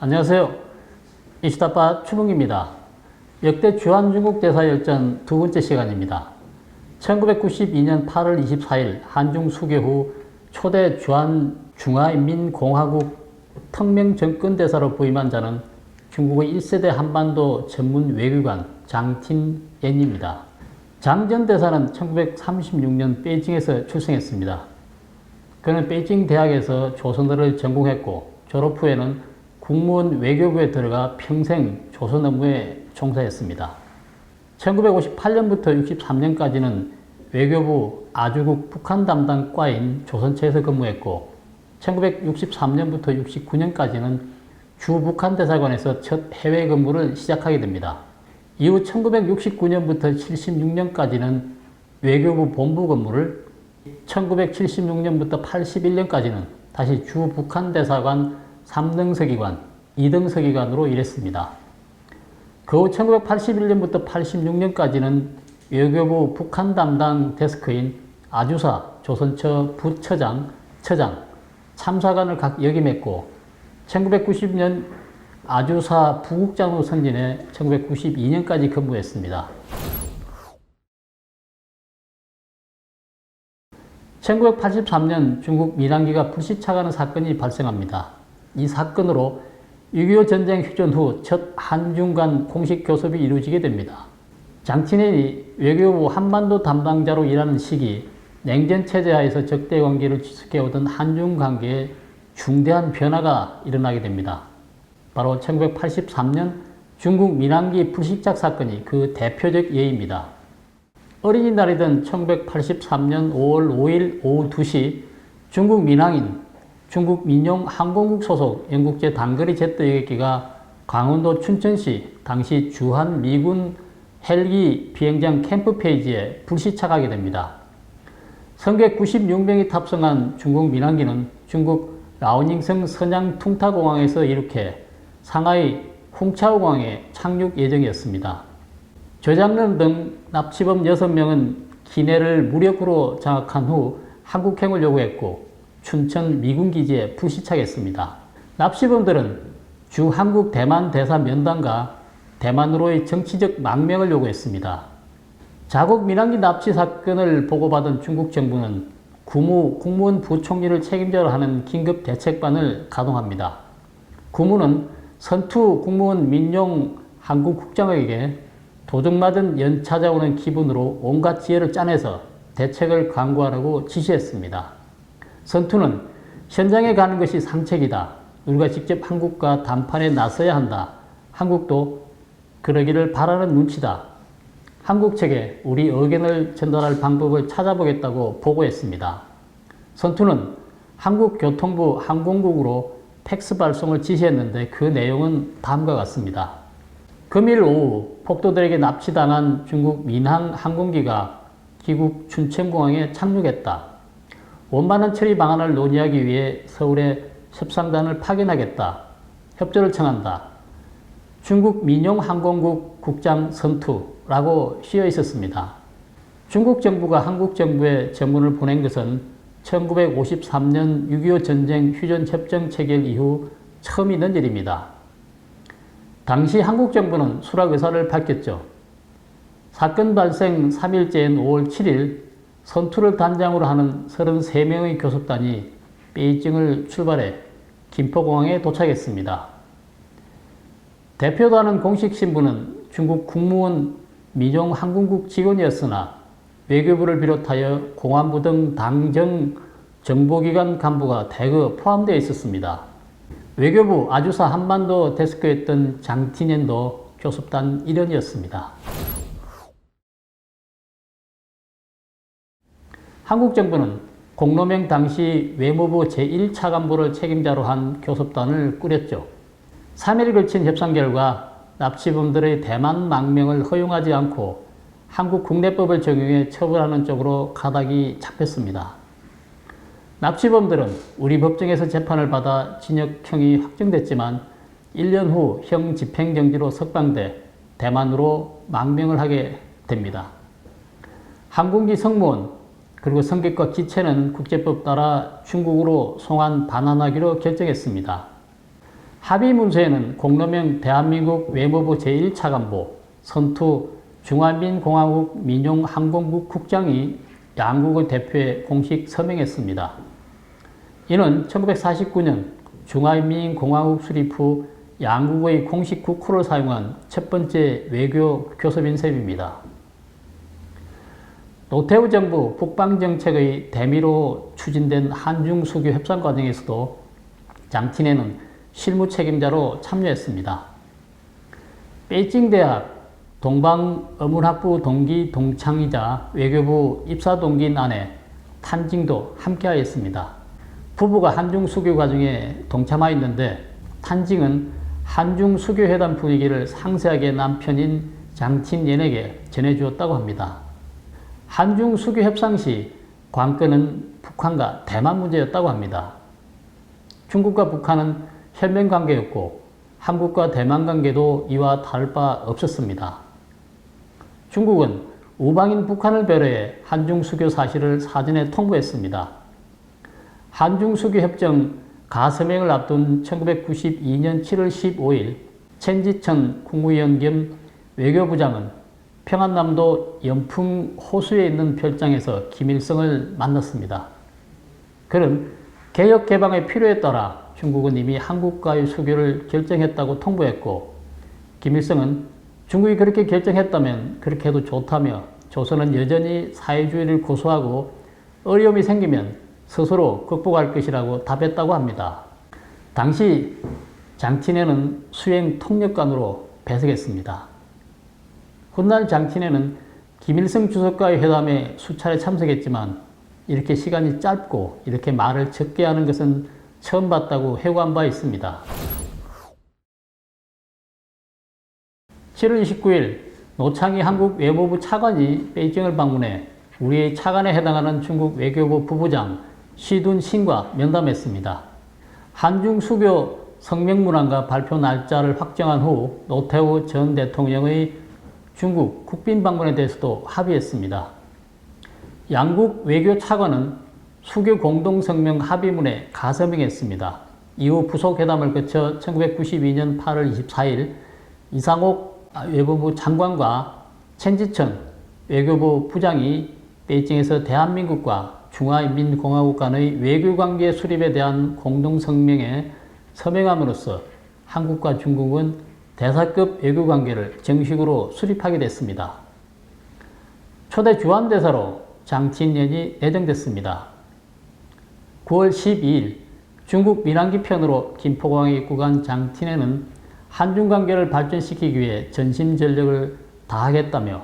안녕하세요. 이슈타파 추봉입니다. 역대 주한중국 대사 열전 두 번째 시간입니다. 1992년 8월 24일 한중 수교 후 초대 주한 중화인민공화국 특명정권 대사로 부임한 자는 중국의 1세대 한반도 전문 외교관 장틴옌입니다. 장 전 대사는 1936년 베이징에서 출생했습니다. 그는 베이징 대학에서 조선어를 전공했고 졸업 후에는 국무원 외교부에 들어가 평생 조선 업무에 종사했습니다. 1958년부터 63년까지는 외교부 아주국 북한 담당 과인 조선처에서 근무했고 1963년부터 69년까지는 주 북한 대사관에서 첫 해외 근무를 시작하게 됩니다. 이후 1969년부터 76년까지는 외교부 본부 근무를 1976년부터 81년까지는 다시 주 북한 대사관 3등 서기관, 2등 서기관으로 일했습니다. 그 후 1981년부터 86년까지는 외교부 북한 담당 데스크인 아주사 조선처 부처장, 처장, 참사관을 각 역임했고 1990년 아주사 부국장으로 승진해 1992년까지 근무했습니다. 1983년 중국 밀항기가 불시착하는 사건이 발생합니다. 이 사건으로 6.25 전쟁 휴전 후 첫 한중 간 공식 교섭이 이루어지게 됩니다. 장친인이 외교부 한반도 담당자로 일하는 시기 냉전 체제 하에서 적대 관계를 지속해오던 한중 관계에 중대한 변화가 일어나게 됩니다. 바로 1983년 중국 민항기 불식작 사건이 그 대표적 예입니다. 어린이날이던 1983년 5월 5일 오후 2시 중국 민항인 중국 민용 항공국 소속 영국제 단거리 제트 여객기가 강원도 춘천시 당시 주한 미군 헬기 비행장 캠프 페이지에 불시 착하게 됩니다. 성객 96명이 탑승한 중국 민항기는 중국 라오닝성 선양 퉁타공항에서 이륙해 상하이 홍차오공항에 착륙 예정이었습니다. 조장련 등 납치범 6명은 기내를 무력으로 장악한 후 한국행을 요구했고 춘천 미군기지에 불시착했습니다. 납치범들은 주 한국 대만 대사 면담과 대만으로의 정치적 망명을 요구했습니다. 자국 민항기 납치 사건을 보고받은 중국 정부는 국무 국무원 부총리를 책임자로 하는 긴급 대책반을 가동합니다. 국무는 선투 국무원 민용 한국 국장에게 도둑맞은 연 찾아오는 기분으로 온갖 지혜를 짜내서 대책을 강구하라고 지시했습니다. 선투는 현장에 가는 것이 상책이다. 우리가 직접 한국과談판에 나서야 한다. 한국도 그러기를 바라는 눈치다. 한국 측에 우리 의견을 전달할 방법을 찾아보겠다고 보고했습니다. 선투는 한국교통부 항공국으로 팩스 발송을 지시했는데 그 내용은 다음과 같습니다. 금일 오후 폭도들에게 납치당한 중국 민항 항공기가 귀국 춘천공항에 착륙했다. 원만한 처리 방안을 논의하기 위해 서울에 협상단을 파견하겠다. 협조를 청한다. 중국 민용항공국 국장 선투라고 쓰여 있었습니다. 중국 정부가 한국 정부에 전문을 보낸 것은 1953년 6.25 전쟁 휴전 협정 체결 이후 처음 있는 일입니다. 당시 한국 정부는 수락 의사를 밝혔죠. 사건 발생 3일째인 5월 7일 선투를 단장으로 하는 33명의 교섭단이 베이징을 출발해 김포공항에 도착했습니다. 대표단은 공식 신분은 중국 국무원 민용 항공국 직원이었으나 외교부를 비롯하여 공안부 등 당정 정보기관 간부가 대거 포함되어 있었습니다. 외교부 아주사 한반도 데스크였던 장티넨도 교섭단 일원이었습니다. 한국 정부는 공로명 당시 외무부 제1차 간부를 책임자로 한 교섭단을 꾸렸죠. 3일 걸친 협상 결과 납치범들의 대만 망명을 허용하지 않고 한국 국내법을 적용해 처벌하는 쪽으로 가닥이 잡혔습니다. 납치범들은 우리 법정에서 재판을 받아 징역형이 확정됐지만 1년 후 형 집행정지로 석방돼 대만으로 망명을 하게 됩니다. 항공기 승무원 그리고 승객과 기체는 국제법 따라 중국으로 송환 반환하기로 결정했습니다. 합의 문서에는 공로명 대한민국 외무부 제1차관보 선투 중화민공화국 민용항공국 국장이 양국의 대표에 공식 서명했습니다. 이는 1949년 중화민공화국 수립 후 양국의 공식 국호를 사용한 첫 번째 외교 교섭 인셉입니다. 노태우 정부 북방 정책의 대미로 추진된 한중 수교 협상 과정에서도 장친에는 실무 책임자로 참여했습니다. 베이징 대학 동방 어문학부 동기 동창이자 외교부 입사 동기인 아내 탄징도 함께하였습니다. 부부가 한중 수교 과정에 동참하였는데 탄징은 한중 수교 회담 분위기를 상세하게 남편인 장친연에게 전해주었다고 합니다. 한중 수교 협상 시 관건은 북한과 대만 문제였다고 합니다. 중국과 북한은 혈맹 관계였고 한국과 대만 관계도 이와 다를 바 없었습니다. 중국은 우방인 북한을 배려해 한중 수교 사실을 사전에 통보했습니다. 한중 수교 협정 가서명을 앞둔 1992년 7월 15일 천지천 국무위원 겸 외교부장은 평안남도 연풍 호수에 있는 별장에서 김일성을 만났습니다. 그는 개혁 개방의 필요에 따라 중국은 이미 한국과의 수교를 결정했다고 통보했고 김일성은 중국이 그렇게 결정했다면 그렇게 해도 좋다며 조선은 여전히 사회주의를 고수하고 어려움이 생기면 스스로 극복할 것이라고 답했다고 합니다. 당시 장친에는 수행 통역관으로 배석했습니다. 훗날 장친에는 김일성 주석과의 회담에 수차례 참석했지만 이렇게 시간이 짧고 이렇게 말을 적게 하는 것은 처음 봤다고 해고한 바 있습니다. 7월 29일 노창희 한국 외무부 차관이 베이징을 방문해 우리의 차관에 해당하는 중국 외교부 부부장 시둔 신과 면담했습니다. 한중 수교 성명문안과 발표 날짜를 확정한 후 노태우 전 대통령의 중국 국빈 방문에 대해서도 합의했습니다. 양국 외교 차관은 수교 공동성명 합의문에 가서명했습니다. 이후 부속 회담을 거쳐 1992년 8월 24일 이상옥 외교부 장관과 천지천 외교부 부장이 베이징에서 대한민국과 중화인민공화국 간의 외교관계 수립에 대한 공동성명에 서명함으로써 한국과 중국은 대사급 외교 관계를 정식으로 수립하게 됐습니다. 초대 주한대사로 장친년이 내정됐습니다. 9월 12일 중국 민항기 편으로 김포공항에 입국한 장친에는 한중 관계를 발전시키기 위해 전심전력을 다하겠다며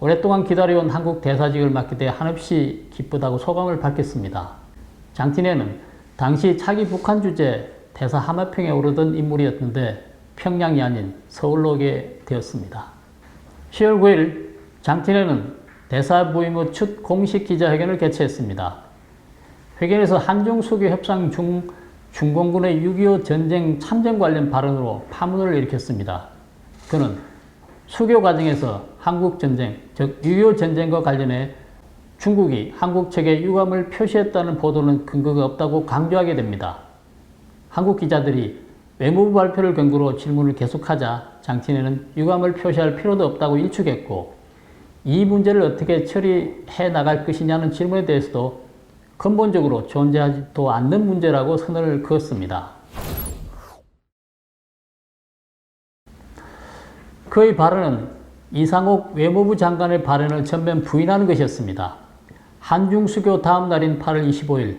오랫동안 기다려온 한국 대사직을 맡게 돼 한없이 기쁘다고 소감을 밝혔습니다. 장친에는 당시 차기 북한 주재 대사 하마평에 오르던 인물이었는데 평양이 아닌 서울로 오게 되었습니다. 10월 9일 장친에는 대사 부임 후첫 공식 기자회견을 개최했습니다. 회견에서 한중 수교 협상 중 중공군의 6.25 전쟁 참전 관련 발언으로 파문을 일으켰습니다. 그는 수교 과정에서 한국 전쟁, 즉 6.25 전쟁과 관련해 중국이 한국 측에 유감을 표시했다는 보도는 근거가 없다고 강조하게 됩니다. 한국 기자들이 외무부 발표를 근거로 질문을 계속하자 장친에는 유감을 표시할 필요도 없다고 일축했고 이 문제를 어떻게 처리해 나갈 것이냐는 질문에 대해서도 근본적으로 존재하지도 않는 문제라고 선을 그었습니다. 그의 발언은 이상옥 외무부 장관의 발언을 전면 부인하는 것이었습니다. 한중 수교 다음 날인 8월 25일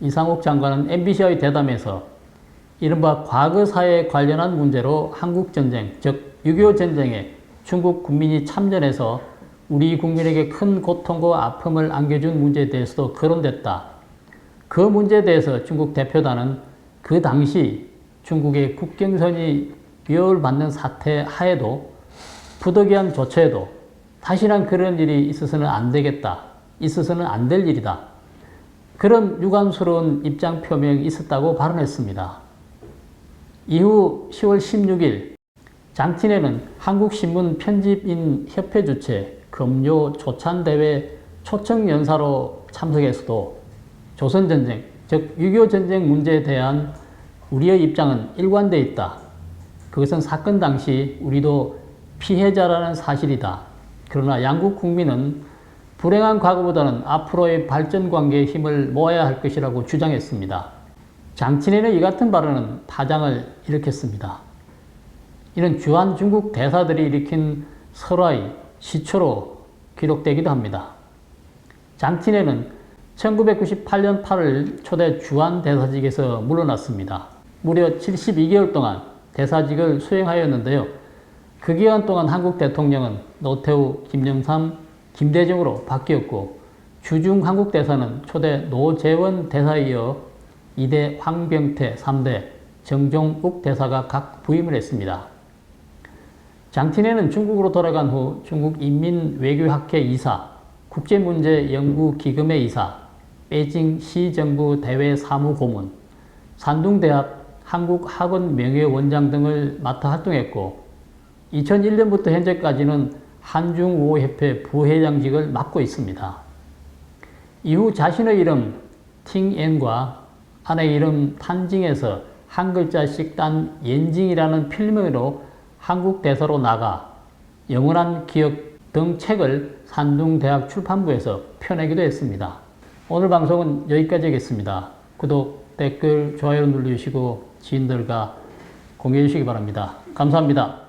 이상옥 장관은 MBC와의 대담에서 이른바 과거사에 관련한 문제로 한국전쟁, 즉 6.25 전쟁에 중국 국민이 참전해서 우리 국민에게 큰 고통과 아픔을 안겨준 문제에 대해서도 거론됐다. 그 문제에 대해서 중국 대표단은 그 당시 중국의 국경선이 위협을 받는 사태 하에도 부득이한 조처에도 다시는 그런 일이 있어서는 안 되겠다. 있어서는 안 될 일이다. 그런 유감스러운 입장 표명이 있었다고 발언했습니다. 이후 10월 16일 장친에는 한국신문 편집인 협회 주최 금요 조찬대회 초청 연사로 참석해서도 조선전쟁, 즉6.25 전쟁 문제에 대한 우리의 입장은 일관되어 있다. 그것은 사건 당시 우리도 피해자라는 사실이다. 그러나 양국 국민은 불행한 과거보다는 앞으로의 발전 관계에 힘을 모아야 할 것이라고 주장했습니다. 장친인의 이 같은 발언은 파장을 일으켰습니다. 이는 주한 중국 대사들이 일으킨 설화의 시초로 기록되기도 합니다. 장친애는 1998년 8월 초대 주한 대사직에서 물러났습니다. 무려 72개월 동안 대사직을 수행하였는데요. 그 기간 동안 한국 대통령은 노태우, 김영삼, 김대중으로 바뀌었고 주중 한국 대사는 초대 노재원 대사에 이어 2대 황병태, 3대 정종욱 대사가 각 부임을 했습니다. 장틴애는 중국으로 돌아간 후 중국 인민외교학회 이사, 국제문제 연구기금회 이사, 베이징 시정부 대외 사무고문, 산둥대학 한국학원 명예원장 등을 맡아 활동했고 2001년부터 현재까지는 한중우호협회 부회장직을 맡고 있습니다. 이후 자신의 이름 팅엔과 아내 이름 탄징에서 한 글자씩 딴 옌징이라는 필명으로 한국 대사로 나가 영원한 기억 등 책을 산둥대학 출판부에서 펴내기도 했습니다. 오늘 방송은 여기까지 하겠습니다. 구독, 댓글, 좋아요 눌러주시고 지인들과 공유해 주시기 바랍니다. 감사합니다.